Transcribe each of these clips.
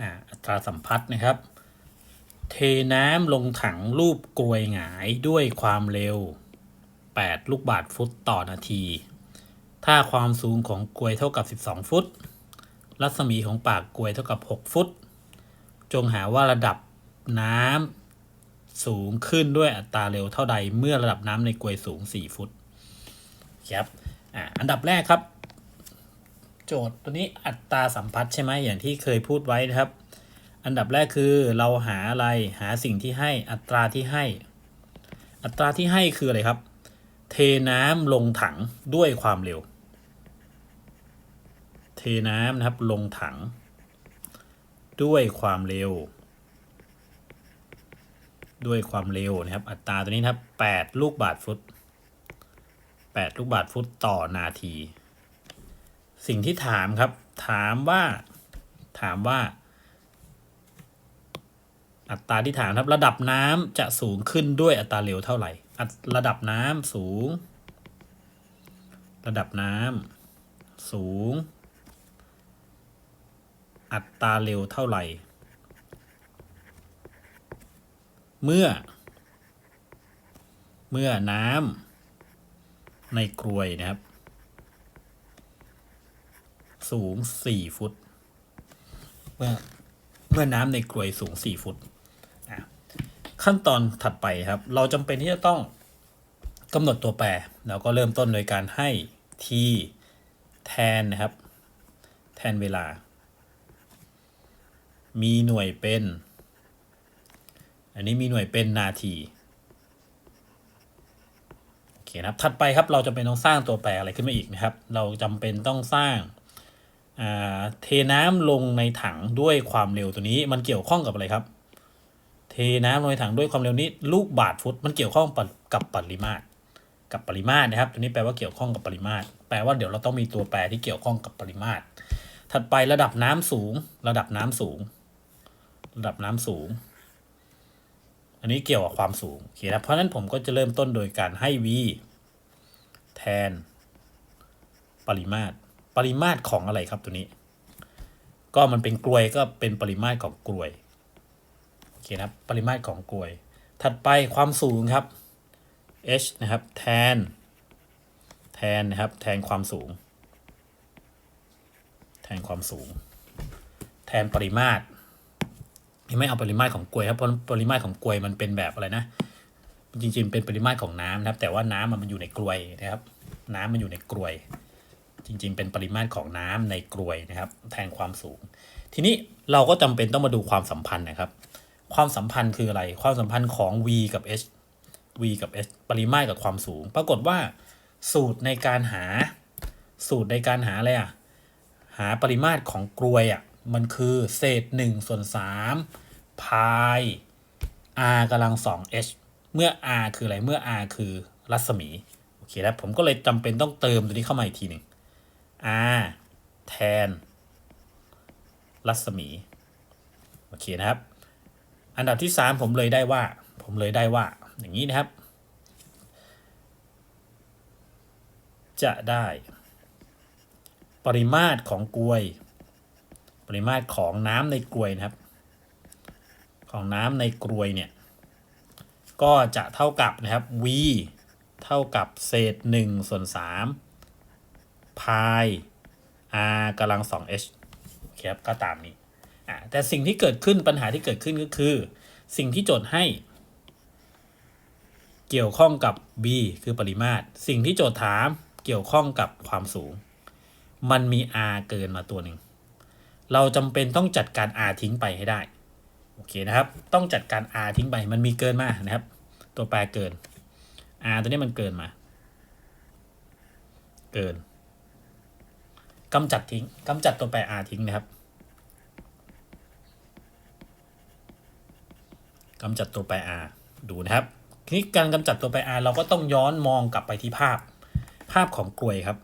อ,อัตราสัมพัทธ์นะครับ เทน้ำลงถังรูปกลวยหงายด้วยความเร็ว 8 ลูกบาศก์ฟุตต่อนาที ถ้าความสูงของกลวยเท่ากับ 12 ฟุต รัศมีของปากกลวยเท่ากับ 6 ฟุต จงหาว่าระดับน้ำสูงขึ้นด้วยอัตราเร็วเท่าใดเมื่อระดับน้ำในกลวยสูง 4 ฟุตครับออันดับแรกครับ โจทย์ตัวนี้อัตราสัมพัทธ์ใช่ไหมอย่างที่เคยพูดไว้นะครับ อันดับแรกคือเราหาอะไรหาสิ่งที่ให้อัตราที่ให้ อัตราที่ให้คืออะไรครับ เทน้ำลงถังด้วยความเร็ว เทน้ำนะครับลงถัง ด้วยความเร็ว ด้วยความเร็วนะครับ อัตราตัวนี้นะครับ8ลูกบาศก์ฟุต8ลูกบาศก์ฟุตต่อนาที สิ่งที่ถามครับ ถามว่า ถามว่า อัตราที่ถามครับ ระดับน้ำจะสูงขึ้นด้วยอัตราเร็วเท่าไหร่ระดับน้ำสูง ระดับน้ำสูง อัตราเร็วเท่าไหร่ เมื่อ เมื่อน้ำในกรวยนะครับ สูง4ฟุต เมื่อเมื่อน้ำในกรวยสูง4ฟุต ขั้นตอนถัดไปครับ เราจำเป็นที่จะต้องกำหนดตัวแปรเราก็เริ่มต้นโดยการให้ t แทนนะครับ แทนเวลา มีหน่วยเป็น อันนี้มีหน่วยเป็นนาทีโอเคนะครับ ถัดไปครับเราจำเป็นต้องสร้างตัวแปรอะไรขึ้นมาอีกนะครับ เราจำเป็นต้องสร้าง เทน้ำลงในถังด้วยความเร็วตัวนี้มันเกี่ยวข้องกับอะไรครับ เทน้ำลงในถังด้วยความเร็วนี้ ลูกบาทฟุตมันเกี่ยวข้องกับปริมาตร กับปริมาตรนะครับ ตัวนี้แปลว่าเกี่ยวข้องกับปริมาตร แปลว่าเดี๋ยวเราต้องมีตัวแปรที่เกี่ยวข้องกับปริมาตร ถัดไประดับน้ำสูง ระดับน้ำสูง ระดับน้ำสูง อันนี้เกี่ยวกับความสูงโอเคนะเพราะฉะนั้นผมก็จะเริ่มต้นโดยการให้ v แทน ปริมาตร ปริมาตรของอะไรครับตัวนี้ ก็มันเป็นกลวยก็เป็นปริมาตรของกลวยโอเคนะครับปริมาตรของกลวย ถัดไปความสูงครับ h นะครับแทน แทนนะครับแทนความสูง แทนความสูง แทนปริมาตรไม่เอาปริมาตรของกลวยครับเพราะปริมาตรของกลวยมันเป็นแบบอะไรนะ จริงๆ เป็นปริมาตรของน้ำนะครับ แต่ว่าน้ำมันอยู่ในกลวยนะครับ น้ำมันอยู่ในกลวย จริง ๆ เป็นปริมาตรของน้ำในกลวยนะครับ แทนความสูง ทีนี้เราก็จำเป็นต้องมาดูความสัมพันธ์นะครับ ความสัมพันธ์คืออะไร ความสัมพันธ์ของ v กับ h v กับ h ปริมาตรกับความสูง ปรากฏว่า สูตรในการหา สูตรในการหาอะไรอะหาปริมาตรของกลวยอะมันคือเศษ1ส่วน3พาย r กำลัง 2h เมื่อ r คืออะไร เมื่อ r คือรัศมี โอเคแล้วผมก็เลยจำเป็นต้องเติมตัวนี้เข้ามาอีกทีหนึ่ง r แทน รัศมี โอเคนะครับ อันดับที่ 3 ผมเลยได้ว่า ผมเลยได้ว่า อย่างนี้นะครับ จะได้ ปริมาตรของกลวย ปริมาตรของน้ำในกลวยนะครับ ของน้ำในกลวยเนี่ย ก็จะเท่ากับนะครับ v เท่ากับเศษ1ส่วน3 พาย r กำลัง 2h โอเคครับก็ตามนี้อ่าแต่สิ่งที่เกิดขึ้นปัญหาที่เกิดขึ้นก็คือ สิ่งที่โจทย์ให้ เกี่ยวข้องกับ b คือปริมาตร สิ่งที่โจทย์ถามเกี่ยวข้องกับความสูง มันมี r เกินมาตัวหนึ่ง เราจำเป็นต้องจัดการ r ทิ้งไปให้ได้ โอเคนะครับ ต้องจัดการ r ทิ้งไป มันมีเกินมานะครับ ตัวแปรเกิน r ตัวนี้มันเกินมา เกิน กำจัดทิ้งกำจัดตัวแปร r ทิ้งนะครับกำจัดตัวแปร r ดูนะครับทีนี้การกำจัดตัวแปร r เราก็ต้องย้อนมองกลับไปที่ภาพ ภาพของกลวยครับ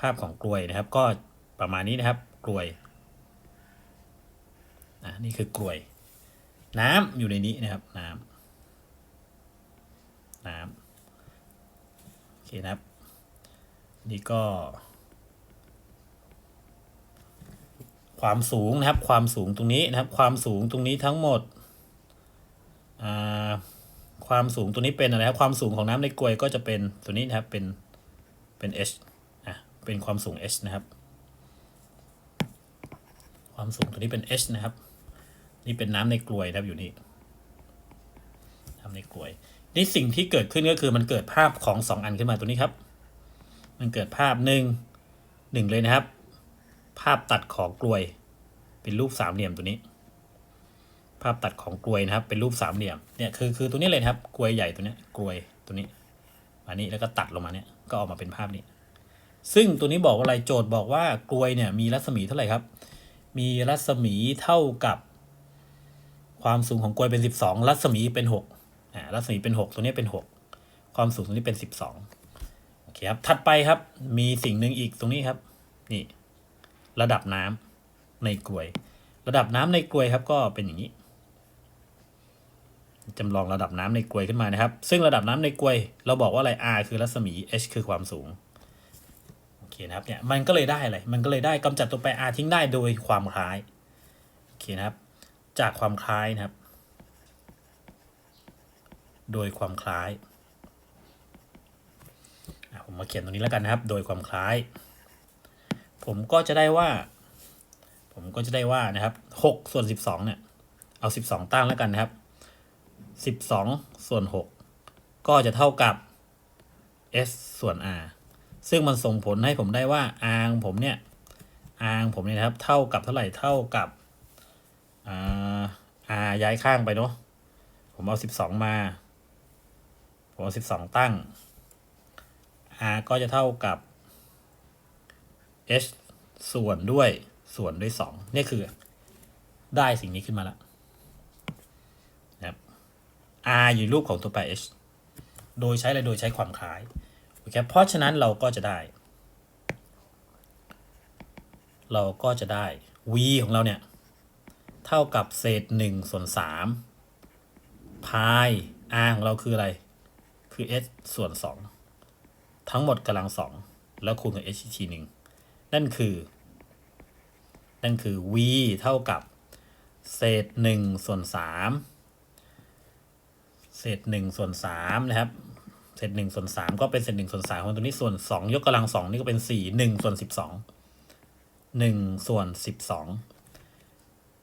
ภาพของกลวยนะครับ ก็ประมาณนี้นะครับกลวยอะนี่คือกลวย น้ำอยู่ในนี้นะครับน้ำน้ำโอเคนะครับ นี่ก็ ความสูงนะครับ ความสูงตรงนี้นะครับ ความสูงตรงนี้ทั้งหมดความสูงตัวนี้เป็นอะไรครับความสูงของน้ำในกลวยก็จะเป็นตัวนี้นะครับเป็นเป็น h อะเป็นความสูง h นะครับ ความสูงตัวนี้เป็น h นะครับ นี่เป็นน้ำในกลวยนะครับอยู่นี่น้ำในกลวยนี่สิ่งที่เกิดขึ้นก็คือมันเกิดภาพของสองอันขึ้นมาตัวนี้ครับ มันเกิดภาพหนึ่งหนึ่งเลยนะครับ ภาพตัดของกลวย เป็นรูปสามเหลี่ยมตัวนี้ ภาพตัดของกลวยนะครับ เป็นรูปสามเหลี่ยมเนี่ยคือคือตัวนี้เลยครับกลวยใหญ่ตัวนี้กลวยตัวนี้มานี้แล้วก็ตัดลงมาเนี่ยก็ออกมาเป็นภาพนี้ ซึ่งตัวนี้บอกว่าอะไรโจทย์บอกว่ากลวยเนี่ยมีรัศมีเท่าไหร่ครับ มีรัศมีเท่ากับความสูงของกลวยเป็น 12 รัศมีเป็น6อ่ารัศมีเป็น 6 ตัวนี้เป็น 6 ความสูงตรงนี้เป็น 12โอเคครับ ถัดไปครับ มีสิ่งหนึ่งอีกตรงนี้ครับ นี่ ระดับน้ำในกลวย ระดับน้ำในกลวยครับก็เป็นอย่างนี้จำลองระดับน้ำในกลวยขึ้นมานะครับ ซึ่งระดับน้ำในกลวย เราบอกว่าอะไร r คือรัศมี h คือความสูงโอเคนะครับเนี่ยมันก็เลยได้อะไรมันก็เลยได้กำจัดตัวแปร r ทิ้งได้โดยความคล้ายโอเคนะครับ จากความคล้ายนะครับ โดยความคล้ายอะผมมาเขียนตรงนี้แล้วกันนะครับ โดยความคล้าย ผมก็จะได้ว่า ผมก็จะได้ว่านะครับหกส่วนสิบสองเนี่ยเอาสิบสองตั้งแล้วกันนะครับสิบสองส่วนหกก็จะเท่ากับ s ส่วน r ซึ่งมันส่งผลให้ผมได้ว่า r ของผมเนี่ย r ของผมเนี่ยนะครับ เท่ากับเท่าไหร่เท่ากับอา r ย้ายข้างไปเนาะผมเอาสิบสองมา ผมเอาสิบสองตั้ง r ก็จะเท่ากับ h ส่วนด้วยส่วนด้วยสองนี่คือ ได้สิ่งนี้ขึ้นมาแล้วนะครับ r อยู่รูปของตัวแปร h โดยใช้อะไรโดยใช้ความคล้ายโอเคเพราะฉะนั้นเราก็จะได้ เราก็จะได้ v ของเราเนี่ย เท่ากับเศษหนึ่งส่วนสามพาย r ของเราคืออะไร คือ s ส่วนสองทั้งหมดกำลังสองแล้วคูณกับ h อีกทีหนึ่ง นั่นคือ นั่นคือ v เท่ากับ เศษหนึ่งส่วนสามเศษหนึ่งส่วนสามนะครับ เศษหนึ่งส่วนสามก็เป็นเศษหนึ่งส่วนสามของตัวนี้ส่วนสองยกกำลังสองนี่ก็เป็นสี่หนึ่งส่วนสิบสองหนึ่งส่วนสิบสอง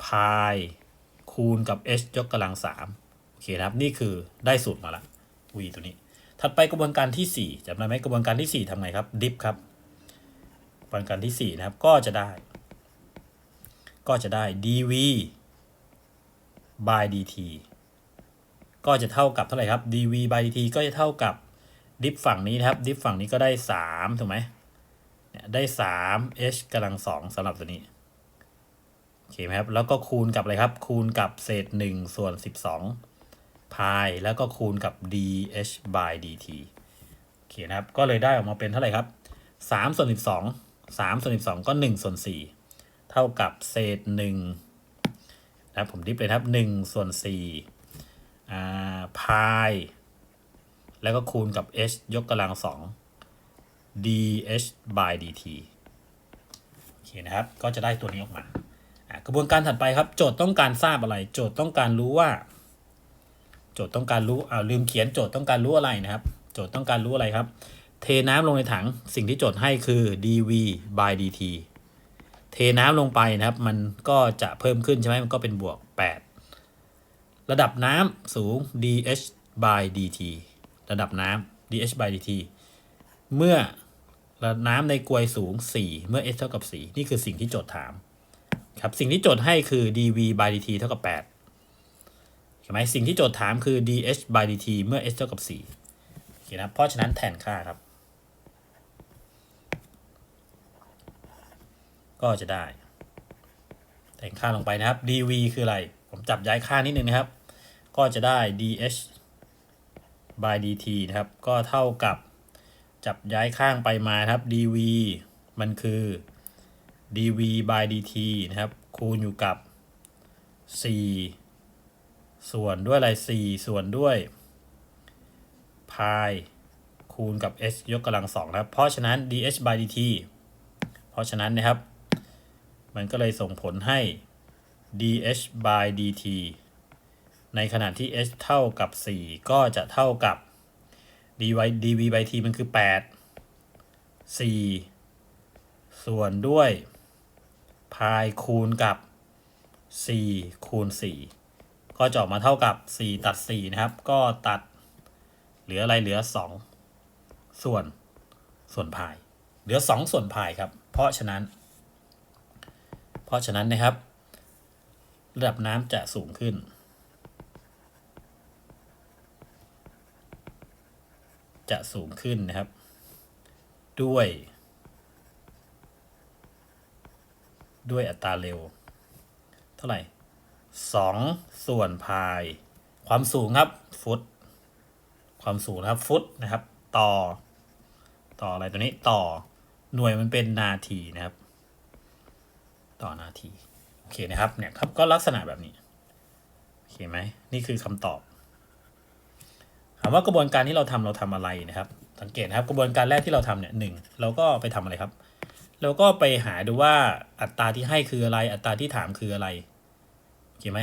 พายคูณกับ h ยกกำลังสามโอเคนะครับ นี่คือได้สูตรมาละ v ตัวนี้ ถัดไปกระบวนการที่สี่จำได้ไหมกระบวนการที่สี่ทำไงครับ ดิฟครับกระบ วันการที่สี่นะครับ ก็จะได้ ก็จะได้ dv by dt ก็จะเท่ากับเท่าไหร่ครับ dv by dt ก็จะเท่ากับดิฟฝั่งนี้นะครับ ดิฟฝั่งนี้ก็ได้สามถูกไหมเนี่ยได้สาม h กำลังสองสำหรับตัวนี้ โอเคไหมครับ แล้วก็คูณกับอะไรครับ คูณกับเศษหนึ่งส่วนสิบสองพายแล้วก็คูณกับ dh by dt โอเคนะครับ ก็เลยได้ออกมาเป็นเท่าไหร่ครับสามส่วนสิ บสองสามส่วนสิบสองก็หนึ่งส่วนสี่เท่ากับเศษหนึ่งนะครับผมดิฟเลยครับหนึ่งส่วนสี่อ่าพาย แล้วก็คูณกับ h ยกกำลังสอง dh by dt โอเคนะครับ ก็จะได้ตัวนี้ออกมากระบวนการถัดไปครับ โจทย์ต้องการทราบอะไร โจทย์ต้องการรู้ว่า โจทย์ต้องการรู้อ่าลืมเขียนโจทย์ต้องการรู้อะไรนะครับ โจทย์ต้องการรู้อะไรครับ เทน้ำลงในถังสิ่งที่โจทย์ให้คือ dv by dt เทน้ำลงไปนะครับ มันก็จะเพิ่มขึ้นใช่ไหมมันก็เป็นบวก 8 ระดับน้ำสูง dh by dt ระดับน้ำ dh by dt เมื่อระดับน้ำในกลวยสูง 4 เมื่อ h เท่ากับ 4 นี่คือสิ่งที่โจทย์ถาม ครับ สิ่งที่โจทย์ให้คือ dv by dt เท่ากับ 8 ใช่ไหมสิ่งที่โจทย์ถามคือ dh by dt เมื่อ h เท่ากับ4โอเคนะเพราะฉะนั้นแทนค่าครับ ก็จะได้ แต่งค่าลงไปนะครับ dv คืออะไร ผมจับย้ายค่านิดนึงนะครับ ก็จะได้ dh by dt นะครับ ก็เท่ากับจับย้ายข้างไปมาครับ dv มันคือ dv by dt นะครับ คูณอยู่กับ 4 ส่วนด้วยอะไร 4 ส่วนด้วยพายคูณกับ h ยกกำลังสองนะครับ เพราะฉะนั้น dh by dt เพราะฉะนั้นนะครับ มันก็เลยส่งผลให้ dh by dt ในขณะที่ h เท่ากับ 4 ก็จะเท่ากับ dy dv by t มันคือ 8 4 ส่วนด้วยพายคูณกับ 4 คูณ 4 ก็จะออกมาเท่ากับ 4 ตัด 4 นะครับ ก็ตัดเหลืออะไรเหลือ 2 ส่วนส่วนพาย เหลือ 2 ส่วนพายครับ เพราะฉะนั้น ราะฉะนั้นนะครับ ระดับน้ำจะสูงขึ้น จะสูงขึ้นนะครับ ด้วย ด้วยอัตราเร็ว เท่าไหร่สองส่วนพาย ความสูงครับ ฟุต ความสูงนะครับ ฟุตนะครับ ต่อ ต่ออะไรตัวนี้ต่อหน่วยมันเป็นนาทีนะครับ ต่อนาที โอเคนะครับ เนี่ยครับ ก็ลักษณะแบบนี้ โอเคไหม นี่คือคำตอบ ถามว่ากระบวนการที่เราทำเราทำอะไรนะครับ สังเกตนะครับ กระบวนการแรกที่เราทำเนี่ยหนึ่งเราก็ไปทำอะไรครับ เราก็ไปหาดูว่าอัตราที่ให้คืออะไร อัตราที่ถามคืออะไร โอเคไหม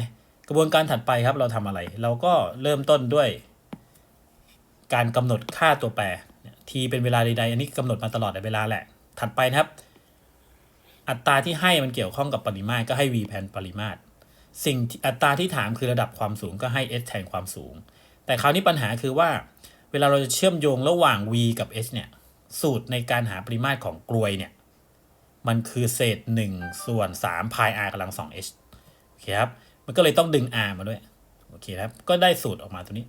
กระบวนการถัดไปครับ เราทำอะไร เราก็เริ่มต้นด้วย การกำหนดค่าตัวแปรเนี่ย t เป็นเวลาใดๆ อันนี้กำหนดมาตลอดในเวลาแหละ ถัดไปนะครับ อัตราที่ให้มันเกี่ยวข้องกับปริมาตรก็ให้ v แทนปริมาตร สิ่งอัตราที่ถามคือระดับความสูงก็ให้ s แทนความสูง แต่คราวนี้ปัญหาคือว่า เวลาเราจะเชื่อมโยงระหว่าง v กับ h เนี่ย สูตรในการหาปริมาตรของกลวยเนี่ย มันคือเศษ 1 ส่วน3 pi r กำลัง 2h โอเคครับ มันก็เลยต้องดึง r มาด้วย โอเคครับ ก็ได้สูตรออกมาตัวนี้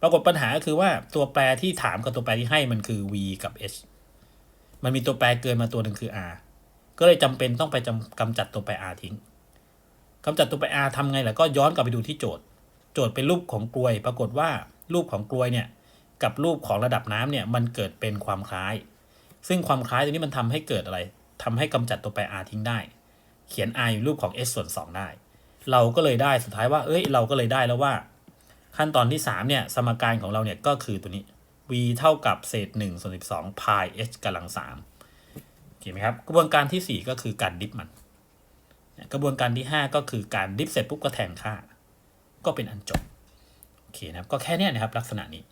ปรากฏปัญหาก็คือว่าตัวแปรที่ถามกับตัวแปรที่ให้มันคือ v กับ h มันมีตัวแปรเกินมาตัวหนึ่งคือ r ก็เลยจำเป็นต้องไปจำกำจัดตัวแปร r ทิ้งกำจัดตัวแปร r ทำไงล่ะก็ย้อนกลับไปดูที่โจทย์ โจทย์เป็นรูปของกลวย ปรากฏว่ารูปของกลวยเนี่ยกับรูปของระดับน้ำเนี่ยมันเกิดเป็นความคล้าย ซึ่งความคล้ายตัวนี้มันทำให้เกิดอะไรทำให้กำจัดตัวแปร r ทิ้งได้ เขียน r อยู่รูปของ s ส่วน 2 ได้ เราก็เลยได้สุดท้ายว่า เอ้ย เราก็เลยได้แล้วว่า ขั้นตอนที่3เนี่ยสมการของเราเนี่ยก็คือตัวนี้ v เท่ากับเศษ1ส่วน12 pi h กำลัง3 โอเคไหมครับ กระบวนการทีสี่ 4 ก็คือการดิฟมัน กระบวนการที่ 5 ก็คือการดิฟเสร็จปุ๊บก็แทนค่า ก็เป็นอันจบ โอเคนะครับ ก็แค่นี้นะครับลักษณะนี้